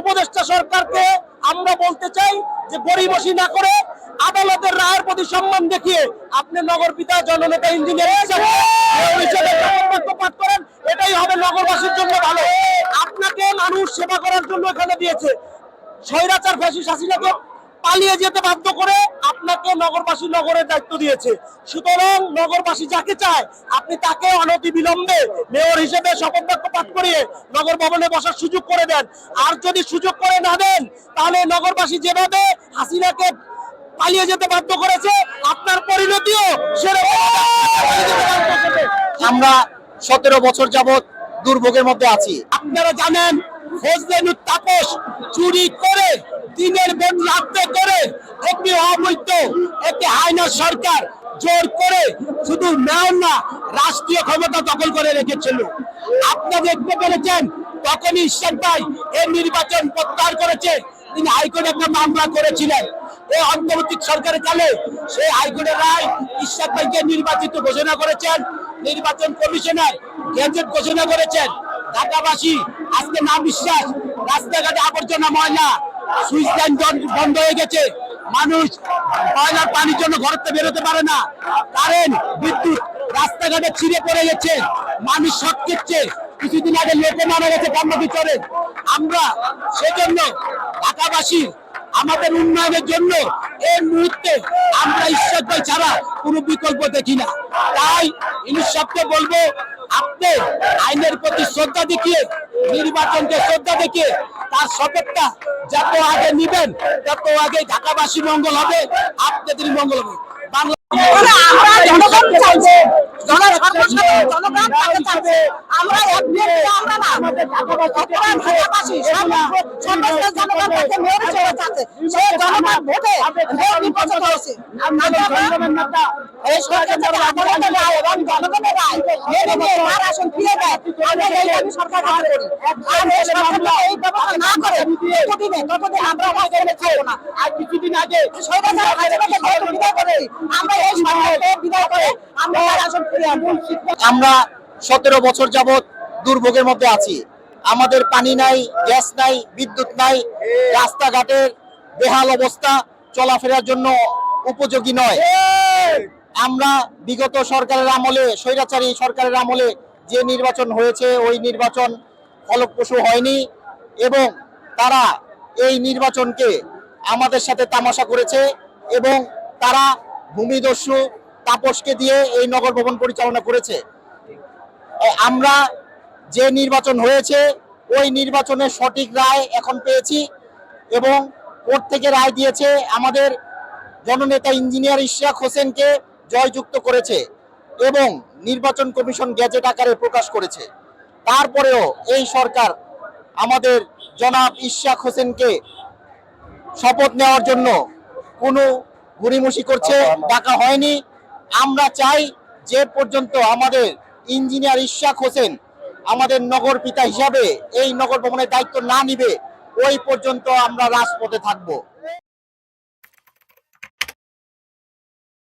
উপদেষ্টা সরকারকে আমরা বলতে চাই যে গরিবসি না করে আদালতের রায়ের প্রতি সম্মান দেখিয়ে আপনি নগর পিতা জননেতা ইঞ্জিনিয়ার হিসাবে পাঠ করেন এটাই হবে নগরবাসীর জন্য ভালো। আপনাকে মানুষ সেবা করার জন্য এখানে দিয়েছে। স্বৈরাচার ফ্যাসিস হাসিনাকে পালিয়ে যেতে বাধ্য করে আপনাকে নগরবাসী নগরের দায়িত্ব দিয়েছে। সুতরাং নগরবাসী যাকে চায়, আপনি তাকে অনতি বিলম্বে মেয়র হিসেবে শপথ বাক্য পাঠ করিয়ে নগর ভবনে বসার সুযোগ করে দেন। আর যদি সুযোগ করে না দেন, তাহলে নগরবাসী যেভাবে হাসিনাকে পালিয়ে যেতে বাধ্য করেছে, আপনার পরিণতিও। আমরা সতেরো বছর যাবৎ দুর্ভোগের মধ্যে আছি। আপনারা জানেন ফজলেনুর তাপস চুরি করে দিনের বেদ রাত্রে করে একটি অবৈধ। একটি হাইনা সরকার জোর করে শুধু মেয়র না, রাষ্ট্রীয় ক্ষমতা দখল করে রেখেছিল। আপনারা দেখতে পেরেছেন, তখনই ঈশ্বর ভাই এই নির্বাচন প্রত্যাহার করেছে। তিনি হাইকোর্টে একটা মামলা করেছিলেন। এই অন্তর্বর্তী সরকারের কালে সেই হাইকোর্টের রায় ঈশ্বর ভাইকে নির্বাচিত ঘোষণা করেছেন। নির্বাচন কমিশনার গেজেট ঘোষণা করেছেন। ঢাকাবাসী, আজকে না বিশ্বাস, রাস্তাঘাটে আবর্জনা ময়লা, সুইচ বন্ধ হয়ে গেছে। মানুষ ময়লার পানির জন্য ঘর থেকে বেরোতে পারে না। কারেন্ট, বিদ্যুৎ রাস্তাঘাটে ছিঁড়ে পড়ে গেছে। মানুষ শক কিচ্ছে কিছুদিন আগে লোকে মারা গেছে কর্মবিচরে আমরা সেজন্য ঢাকাবাসী আমাদের উন্নয়নের জন্য এই মুহূর্তে আমরা ঈশ্বর ভাই ছাড়া কোনো বিকল্প দেখি না। তাই সাহেবকে বলব আপনি আইনের প্রতি শ্রদ্ধা দেখিয়ে, নির্বাচনকে শ্রদ্ধা দেখিয়ে তার শপথটা যত আগে নিবেন, তত আগে ঢাকাবাসী মঙ্গল হবে আপনাদের মঙ্গল হবে। বাংলা আমরা জনগণ চাইছে। আমরা এক আমরা না। আমরা এই সরকারকে বিদায় করে। আমরা সতেরো বছর যাবৎ দুর্ভোগের মধ্যে আছি। আমাদের পানি নাই গ্যাস নাই বিদ্যুৎ নাই রাস্তাঘাটের বেহাল অবস্থা চলাফেরার জন্য উপযোগী নয়। আমরা বিগত সরকারের আমলে স্বৈরাচারী সরকারের আমলে যে নির্বাচন হয়েছে ওই নির্বাচন ফলপ্রসূ হয়নি এবং তারা এই নির্বাচনকে আমাদের সাথে তামাশা করেছে এবং তারা ভূমিদস্যু তাপসকে দিয়ে এই নগর ভবন পরিচালনা করেছে। আমরা যে নির্বাচন হয়েছে ওই নির্বাচনের সঠিক রায় এখন পেয়েছি এবং কোর্ট থেকে রায় দিয়েছে আমাদের জননেতা ইঞ্জিনিয়ার ইশরাক হোসেনকে জয়যুক্ত করেছে এবং নির্বাচন কমিশন গ্যাজেট আকারে প্রকাশ করেছে। তারপরেও এই সরকার আমাদের জনাব ইশরাক হোসেনকে শপথ নেওয়ার জন্য কোনো ঘুরিমুষি করছে ডাকা হয়নি। আমরা চাই যে পর্যন্ত আমাদের ইঞ্জিনিয়ার ইশাক হোসেন আমাদের নগর পিতা হিসাবে এই নগর ভবনের দায়িত্ব না নিবে, ওই পর্যন্ত আমরা রাজপথে থাকব।